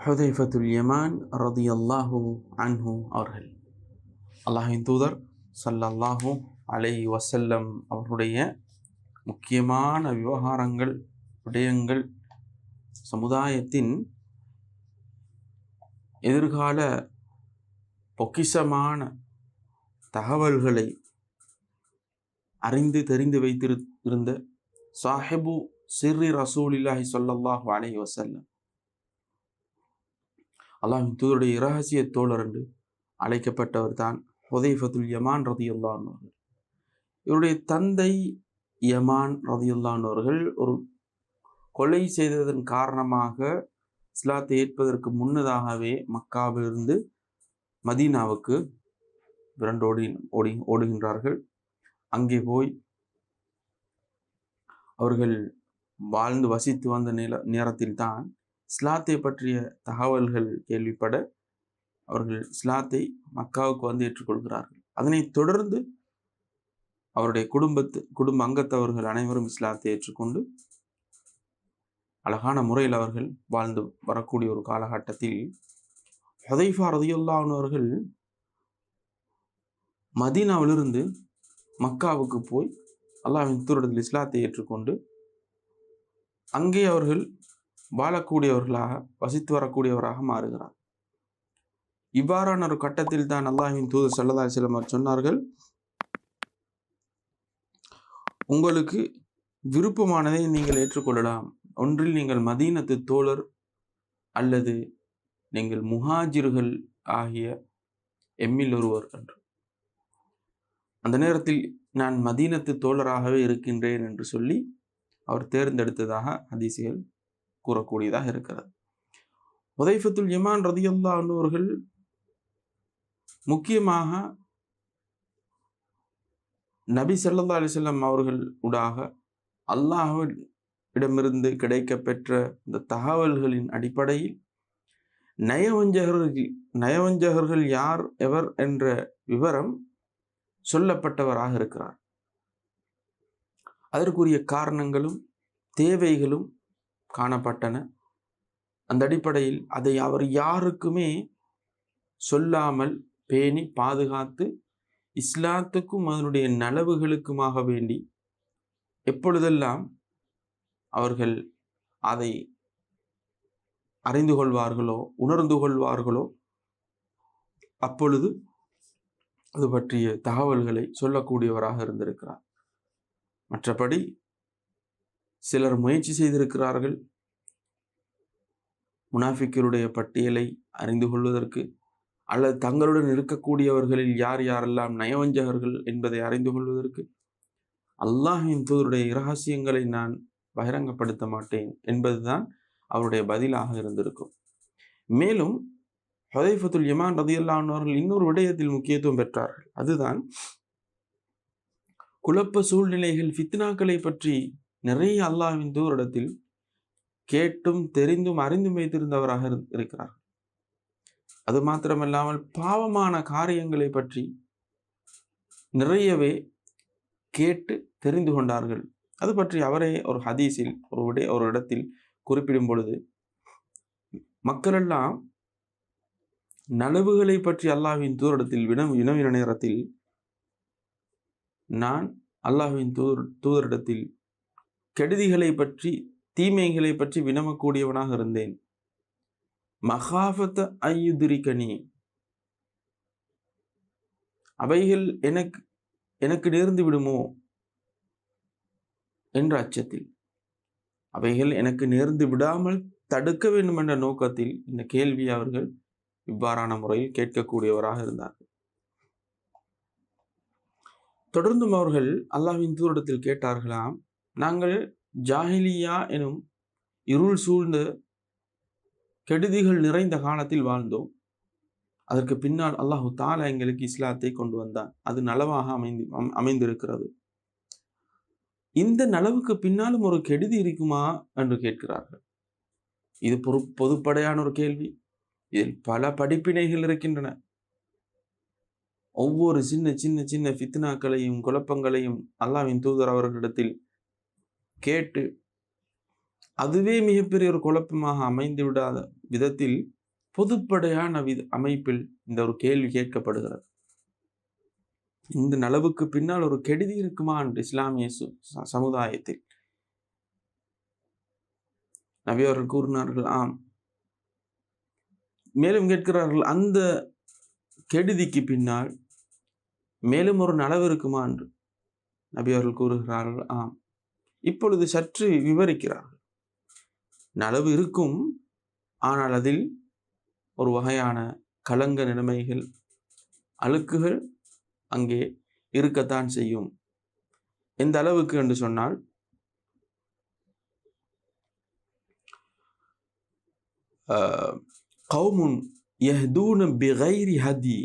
ஹுதைஃபத்துல் யமான் ரதி அல்லாஹூ அன்ஹு அவர்கள். அல்லாஹின் தூதர் ஸல்லல்லாஹு அலை வசல்லம் அவர்களுடைய முக்கியமான விவகாரங்கள் விடயங்கள் சமுதாயத்தின் எதிர்கால பொக்கிஷமான தகவல்களை அறிந்து தெரிந்து வைத்திரு இருந்த சாஹிபு சிர்ரி ரசூலில்லாஹி சொல்லல்லாஹு அலை வசல்லம் அல்லாஹின் தூதருடைய இரகசிய தோழர் என்று அழைக்கப்பட்டவர் தான் ஹுதைஃபத்துல் யமான் ரதியுல்லான் அவர்கள். இவருடைய தந்தை யமான் ரதியுல்லான் அவர்கள் ஒரு கொலை செய்ததன் காரணமாக இஸ்லாத்தை ஏற்பதற்கு முன்னதாகவே மக்காவிலிருந்து மதீனாவுக்கு விரண்டோடி ஓடி ஓடுகின்றார்கள். அங்கே போய் அவர்கள் வாழ்ந்து வசித்து வந்த நில நேரத்தில் தான் இஸ்லாத்தை பற்றிய தகவல்கள் கேள்விப்பட அவர்கள் இஸ்லாத்தை மக்காவுக்கு வந்து ஏற்றுக்கொள்கிறார்கள். அதனைத் தொடர்ந்து அவருடைய குடும்பத்து குடும்ப அங்கத்தவர்கள் அனைவரும் இஸ்லாத்தை ஏற்றுக்கொண்டு அழகான முறையில் அவர்கள் வாழ்ந்து வரக்கூடிய ஒரு காலகட்டத்தில் ஹதைஃபா ரதியுல்லானவர்கள் மதீனாவிலிருந்து மக்காவுக்கு போய் அல்லாஹின் தூரத்தில் இஸ்லாத்தை ஏற்றுக்கொண்டு அங்கே அவர்கள் வாழக்கூடியவர்களாக வசித்து வரக்கூடியவராக மாறுகிறார். இவ்வாறான ஒரு கட்டத்தில் தான் அல்லாஹின் தூதர் செல்லதா சிலமர் சொன்னார்கள் உங்களுக்கு விருப்பமானதை நீங்கள் ஏற்றுக்கொள்ளலாம். ஒன்றில் நீங்கள் மதீனத்து தோழர் அல்லது நீங்கள் முஹாஜிர்கள் ஆகிய எம்மில் ஒருவர் என்று. அந்த நேரத்தில் நான் மதீனத்து தோழராகவே இருக்கின்றேன் என்று சொல்லி அவர் தேர்ந்தெடுத்ததாக அதிசயல் கூறக்கூடியதாக இருக்கிறது. உதைஃபத்துல் யமான் ரதியல்லா அவர்கள் முக்கியமாக நபி சல்லா அலிசல்லாம் அவர்கள் ஊடாக அல்லாஹ் இடமிருந்து கிடைக்க பெற்ற இந்த தகவல்களின் அடிப்படையில் நயவஞ்சகர்கள் நயவஞ்சகர்கள் யார் எவர் என்ற விவரம் சொல்லப்பட்டவராக இருக்கிறார். அதற்குரிய காரணங்களும் தேவைகளும் காணப்பட்டன. அந்த அடிப்படையில் அதை அவர் யாருக்குமே சொல்லாமல் பேணி பாதுகாத்து இஸ்லாத்துக்கும் அதனுடைய நலவுகளுக்குமாக வேண்டி எப்பொழுதெல்லாம் அவர்கள் அதை அறிந்து கொள்வார்களோ உணர்ந்து கொள்வார்களோ அப்பொழுது அது பற்றிய தகவல்களை சொல்லக்கூடியவராக இருந்திருக்கிறார். மற்றபடி சிலர் முயற்சி செய்திருக்கிறார்கள். முனாஃபிக்கருடைய பட்டியலை அறிந்து கொள்வதற்கு அல்லது தங்களுடன் இருக்கக்கூடியவர்களில் யார் யாரெல்லாம் நயவஞ்சகர்கள் என்பதை அறிந்து கொள்வதற்கு அல்லாஹின் தூதருடைய இரகசியங்களை நான் பகிரங்கப்படுத்த மாட்டேன் என்பதுதான் அவருடைய பதிலாக இருந்திருக்கும். மேலும் ஹதைஃபத்துல் யமான் ரதியல்லானவர்கள் இன்னொரு விடயத்தில் முக்கியத்துவம் பெற்றார்கள். அதுதான் குழப்ப சூழ்நிலைகள் ஃபித்னாக்களை பற்றி நிறைய அல்லாவின் தூரிடத்தில் கேட்டும் தெரிந்தும் அறிந்தும் வைத்திருந்தவராக இருக்கிறார் அது மாத்திரமல்லாமல் பாவமான காரியங்களை பற்றி நிறையவே கேட்டு தெரிந்து கொண்டார்கள். அது பற்றி அவரே ஒரு ஹதீஸில் ஒரு விட ஒரு இடத்தில் குறிப்பிடும் பொழுது மக்களெல்லாம் நனவுகளை பற்றி அல்லாஹ்வின் தூரிடத்தில் வினம் வினவின நேரத்தில் நான் அல்லாஹ்வின் தூர் தூதரிடத்தில் கெடுதிகளை பற்றி தீமைகளை பற்றி வினமக்கூடியவனாக இருந்தேன். மகாபத்த ஐயுதிரிகனி. அவைகள் எனக்கு எனக்கு நேர்ந்து விடுமோ? என்ற அச்சத்தில். அவைகள் எனக்கு நேர்ந்து விடாமல் தடுக்க வேண்டும் என்ற நோக்கத்தில் இந்த கேள்வி அவர்கள் இவ்வாறான முறையில் கேட்கக்கூடியவராக இருந்தார்கள். தொடர்ந்தும் அவர்கள் அல்லாஹ்வின் தூரத்தில் கேட்டார்களாம் நாங்கள் ஜாஹிலியா எனும் இருள் சூழ்ந்த கெடுதிகள் நிறைந்த காலத்தில் வாழ்ந்தோம். அதற்கு பின்னால் அல்லாஹு தாலா எங்களுக்கு இஸ்லாத்தை கொண்டு வந்தான். அது நலவாக அமைந்து அமைந்திருக்கிறது. இந்த நலவுக்கு பின்னாலும் ஒரு கெடுதி இருக்குமா என்று கேட்கிறார்கள். இது பொறு பொதுப்படையான ஒரு கேள்வி. இதில் பல படிப்பினைகள் இருக்கின்றன. ஒவ்வொரு சின்ன சின்ன சின்ன ஃபித்னாக்களையும் குழப்பங்களையும் அல்லாவின் தூதர் அவர்களிடத்தில் கேட்டு அதுவே மிகப்பெரிய ஒரு குழப்பமாக அமைந்து விடாத விதத்தில் பொதுப்படையான வித அமைப்பில் இந்த ஒரு கேள்வி கேட்கப்படுகிறது. இந்த நலவுக்கு பின்னால் ஒரு கெடுதி இருக்குமா என்று இஸ்லாமிய சமுதாயத்தில்? நபி அவர்கள் கூறினார்கள் ஆம். மேலும் கேட்கிறார்கள் அந்த கெடுதிக்கு பின்னால் மேலும் ஒரு நலவு இருக்குமா? என்று நபி அவர்கள் கூறுகிறார்கள் ஆம். இப்பொழுது சற்று விவரிக்கிறார்கள் நலவு இருக்கும். ஆனால் அதில் ஒரு வகையான கலங்க நிலைமைகள் அழுக்குகள் அங்கே இருக்கத்தான் செய்யும். எந்த அளவுக்கு என்று சொன்னால் கவுமுன் யஹ்தூன பிகைரி ஹதி.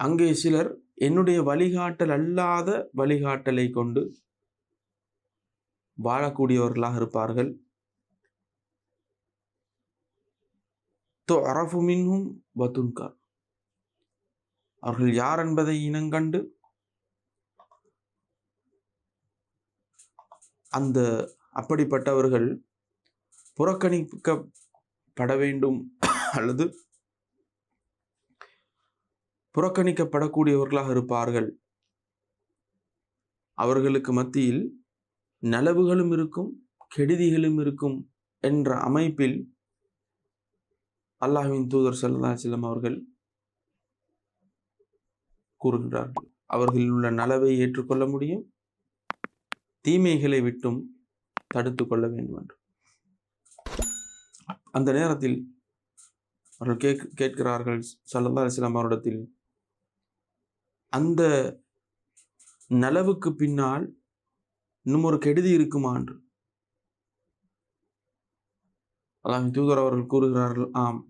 அங்கே சிலர் என்னுடைய வழிகாட்டல் அல்லாத வழிகாட்டலை கொண்டு வாழக்கூடியவர்களாக இருப்பார்கள். தோ அரபு மின்னும் வத்துன்கார் அவர்கள் யார் என்பதை இனங்கண்டு அந்த அப்படிப்பட்டவர்கள் புறக்கணிக்கப்பட வேண்டும் அல்லது புறக்கணிக்கப்படக்கூடியவர்களாக இருப்பார்கள். அவர்களுக்கு மத்தியில் நலவுகளும் இருக்கும் கெடுதிகளும் இருக்கும் என்ற அமைப்பில் அல்லாஹின் தூதர் சல்லா செல்லம் அவர்கள் கூறுகின்றார்கள். அவர்களில் உள்ள நலவை ஏற்றுக்கொள்ள முடியும் தீமைகளை விட்டும் தடுத்து கொள்ள வேண்டும் என்று. அந்த நேரத்தில் அவர்கள் கேக் கேட்கிறார்கள் சல்லா அலிஸ்லாம் அவரிடத்தில் அந்த நலவுக்கு பின்னால் இன்னும் ஒரு கெடுதி இருக்குமா என்று? அல்லாஹ் தூதர் அவர்கள் கூறுகிறார்கள் ஆம்.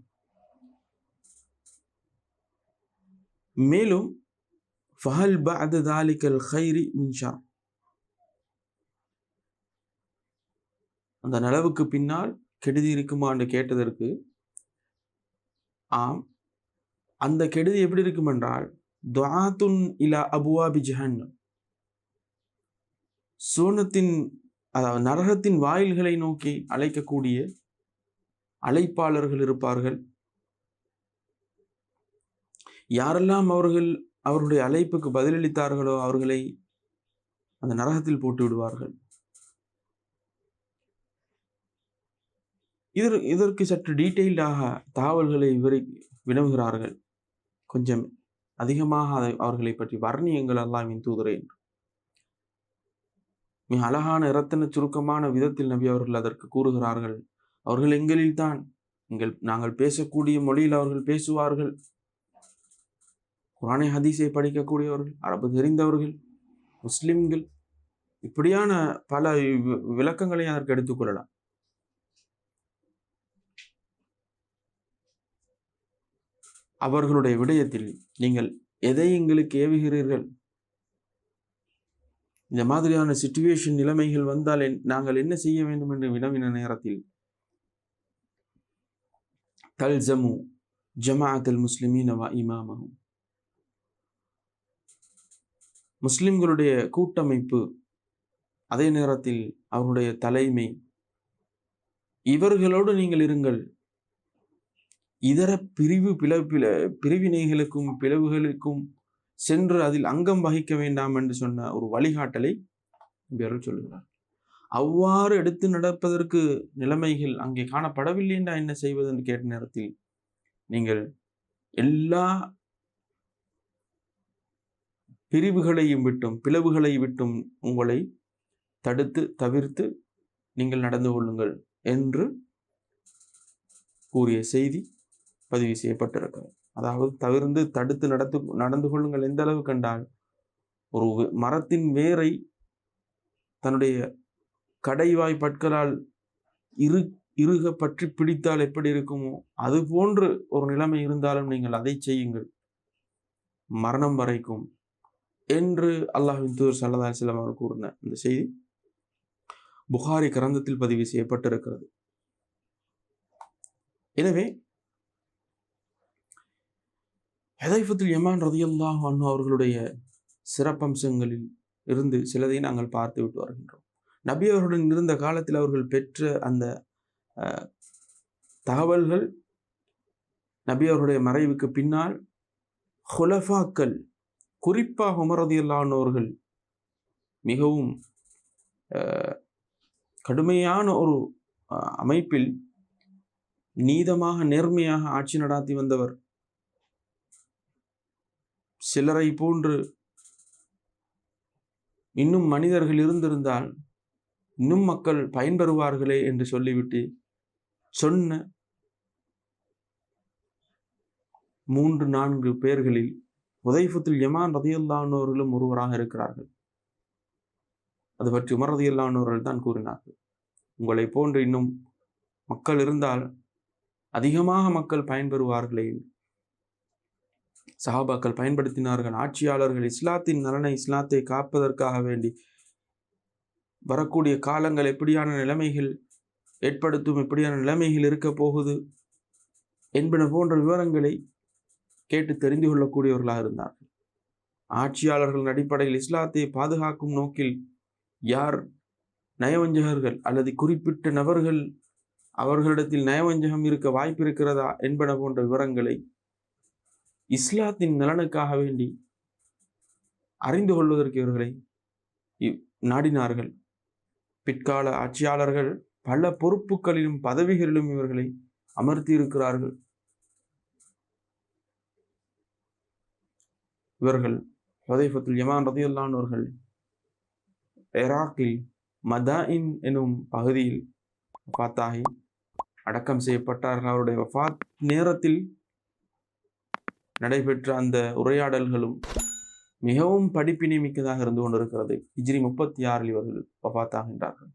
மேலும் ஃபஹல் பஅத தாலிக்கல் ஹைரி மின்ஷா அந்த நலவுக்கு பின்னால் கெடுதி இருக்குமா என்று கேட்டதற்கு ஆம். அந்த கெடுதி எப்படி இருக்கும் என்றால் துவாத்துன் இலா அபுவாபி ஜஹன் சோனத்தின் அதாவது நரகத்தின் வாயில்களை நோக்கி அழைக்கக்கூடிய அழைப்பாளர்கள் இருப்பார்கள். யாரெல்லாம் அவர்கள் அவருடைய அழைப்புக்கு பதிலளித்தார்களோ அவர்களை அந்த நரகத்தில் போட்டு விடுவார்கள். இதர் இதற்கு சற்று டீட்டெயில்டாக தகவல்களை விவரி வினவுகிறார்கள். கொஞ்சம் அதிகமாக அதை அவர்களை பற்றி வர்ணியங்கள் அல்லாவின் தூதுரை என்று. மிக அழகான இரத்தன சுருக்கமான விதத்தில் நபி அவர்கள் அதற்கு கூறுகிறார்கள். அவர்கள் எங்களில் தான் எங்கள் நாங்கள் பேசக்கூடிய மொழியில் அவர்கள் பேசுவார்கள். குரானை ஹதீஸை படிக்கக்கூடியவர்கள் அரபு தெரிந்தவர்கள் முஸ்லிம்கள் இப்படியான பல விளக்கங்களை அதற்கு எடுத்துக்கொள்ளலாம் அவர்களுடைய விடயத்தில் நீங்கள் எதை எங்களுக்கு ஏவுகிறீர்கள்? இந்த மாதிரியான சிச்சுவேஷன் நிலைமைகள் வந்தால் நாங்கள் என்ன செய்ய வேண்டும் என்று வினவின நேரத்தில் தல்ஜமு ஜமாஅத்தல் முஸ்லிமீன் இமாமகும் முஸ்லிம்களுடைய கூட்டமைப்பு அதே நேரத்தில் அவருடைய தலைமை இவர்களோடு நீங்கள் இருங்கள். இதர பிரிவு பிளப்பில பிரிவினைகளுக்கும் பிளவுகளுக்கும் சென்று அதில் அங்கம் வகிக்க வேண்டாம் என்று சொன்ன ஒரு வழிகாட்டலை இவர்கள் சொல்லுகிறார். அவ்வாறு எடுத்து நடப்பதற்கு நிலைமைகள் அங்கே காணப்படவில்லை என்ன செய்வது என்று கேட்ட நேரத்தில் நீங்கள் எல்லா பிரிவுகளையும் விட்டும் பிளவுகளை விட்டும் உங்களை தடுத்து தவிர்த்து நீங்கள் நடந்து கொள்ளுங்கள் என்று கூறிய செய்தி பதிவு செய்யப்பட்டிருக்கிறது. அதாவது தவிர்ந்து தடுத்து நடத்து நடந்து கொள்ளுங்கள் எந்த அளவு கண்டால் ஒரு மரத்தின் வேரை தன்னுடைய கடைவாய் பற்களால் இரு இறுக பற்றி பிடித்தால் எப்படி இருக்குமோ அது போன்று ஒரு நிலைமை இருந்தாலும் நீங்கள் அதை செய்யுங்கள். மரணம் வரைக்கும் என்று அல்லாஹின் தூர் சல்லதா சிலம் அவர் கூறின இந்த செய்தி புகாரி கிரந்தத்தில் பதிவு செய்யப்பட்டிருக்கிறது. எனவே ஹெதைஃபத்தில் யமான் ரதியல்லாஹ் அன்னு அவர்களுடைய சிறப்பம்சங்களில் இருந்து சிலதை நாங்கள் பார்த்து விட்டு வருகின்றோம். நபி அவர்களுடன் இருந்த காலத்தில் அவர்கள் பெற்ற அந்த தகவல்கள் நபி அவர்களுடைய மறைவுக்கு பின்னால் ஹுலஃபாக்கள் குறிப்பாக உமரதியல்லானவர்கள் மிகவும் கடுமையான ஒரு அமைப்பில் நீதமாக நேர்மையாக ஆட்சி நடாத்தி வந்தவர் சிலரை போன்று இன்னும் மனிதர்கள் இருந்திருந்தால் இன்னும் மக்கள் பயன்பெறுவார்களே என்று சொல்லிவிட்டு சொன்ன மூன்று நான்கு பேர்களில் உதைஃபத்துல் யமான் ரதியல்லானோர்களும் ஒருவராக இருக்கிறார்கள் அது பற்றி உமர் ரதியல்லானோர்கள் தான் கூறினார்கள் உங்களை போன்று இன்னும் மக்கள் இருந்தால் அதிகமாக மக்கள் பயன்பெறுவார்களே என்று. சஹாபாக்கள் பயன்படுத்தினார்கள். ஆட்சியாளர்கள் இஸ்லாத்தின் நலனை இஸ்லாத்தை காப்பதற்காக வேண்டி வரக்கூடிய காலங்கள் எப்படியான நிலைமைகள் ஏற்படுத்தும் எப்படியான நிலைமைகள் இருக்க போகுது என்பன போன்ற விவரங்களை கேட்டு தெரிந்து கொள்ளக்கூடியவர்களாக இருந்தார்கள். ஆட்சியாளர்களின் அடிப்படையில் இஸ்லாத்தை பாதுகாக்கும் நோக்கில் யார் நயவஞ்சகர்கள் அல்லது குறிப்பிட்ட நபர்கள் அவர்களிடத்தில் நயவஞ்சகம் இருக்க வாய்ப்பு இருக்கிறதா என்பன போன்ற விவரங்களை இஸ்லாத்தின் நலனுக்காக வேண்டி அறிந்து கொள்வதற்கு இவர்களை நாடினார்கள். பிற்கால ஆட்சியாளர்கள் பல பொறுப்புகளிலும் பதவிகளிலும் இவர்களை அமர்த்தி இருக்கிறார்கள் இவர்கள் ஹதைஃபத்துல் யமான் ரதியுல்லானவர்கள் எராக்கில் மதாயின் எனும் பகுதியில் வஃபாத்தாகி அடக்கம் செய்யப்பட்டார்கள். அவருடைய வஃபாத் நேரத்தில் நடைபெற்ற அந்த உரையாடல்களும் மிகவும் படிப்பினை மிக்கதாக இருந்து கொண்டிருக்கிறது. ஹிஜ்ரி முப்பத்தி ஆறில் இவர்கள் வஃபாத்தாகின்றார்கள்